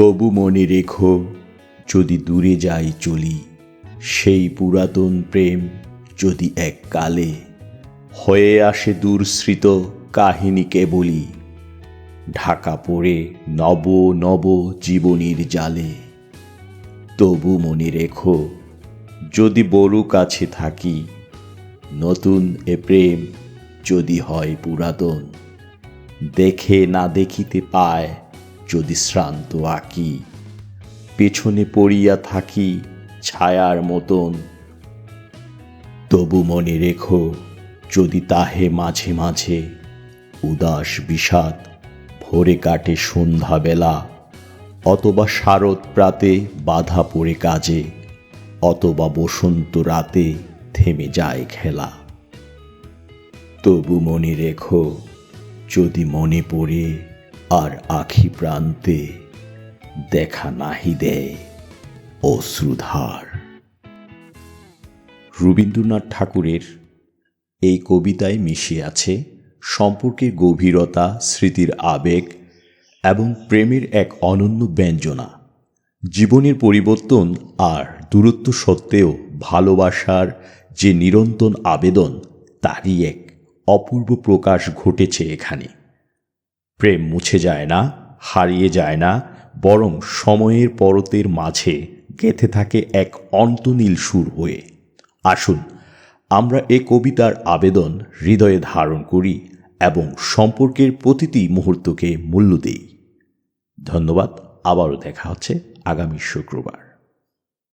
তবু মনে রেখো, যদি দূরে যাই চলি, সেই পুরাতন প্রেম যদি এক কালে হয়ে আসে দূরস্মৃত কাহিনীকে বলি ঢাকা পড়ে নব নব জীবনীর জালে। তবু মনে রেখো, যদি বড়ু কাছে থাকি, নতুন এ প্রেম যদি হয় পুরাতন, দেখে না দেখিতে পায় যদি শ্রান্ত আঁকি, পেছনে পড়িয়া থাকি ছায়ার মতন। তবু মনে রেখো, যদি তাহে মাঝে মাঝে উদাস বিষাদ ভোরে কাটে সন্ধ্যাবেলা, অথবা শারদ প্রাতে বাধা পড়ে কাজে, অথবা বসন্ত রাতে থেমে যায় খেলা। তবু মনে রেখো, যদি মনে পড়ে আর আখি প্রান্তে দেখা নাহি দেয় অশ্রুধার। রবীন্দ্রনাথ ঠাকুরের এই কবিতায় মিশে আছে সম্পর্কের গভীরতা, স্মৃতির আবেগ এবং প্রেমের এক অনন্য ব্যঞ্জনা। জীবনের পরিবর্তন আর দূরত্ব সত্ত্বেও ভালোবাসার যে নিরন্তন আবেদন, তারই এক অপূর্ব প্রকাশ ঘটেছে এখানে। প্রেম মুছে যায় না, হারিয়ে যায় না, বরং সময়ের পরতের মাঝে গেথে থাকে এক অন্তনীল সুর হয়ে। আসুন, আমরা এ কবিতার আবেদন হৃদয়ে ধারণ করি এবং সম্পর্কের প্রতিটি মুহূর্তকে মূল্য দেই। ধন্যবাদ, আবারও দেখা হচ্ছে আগামী শুক্রবার।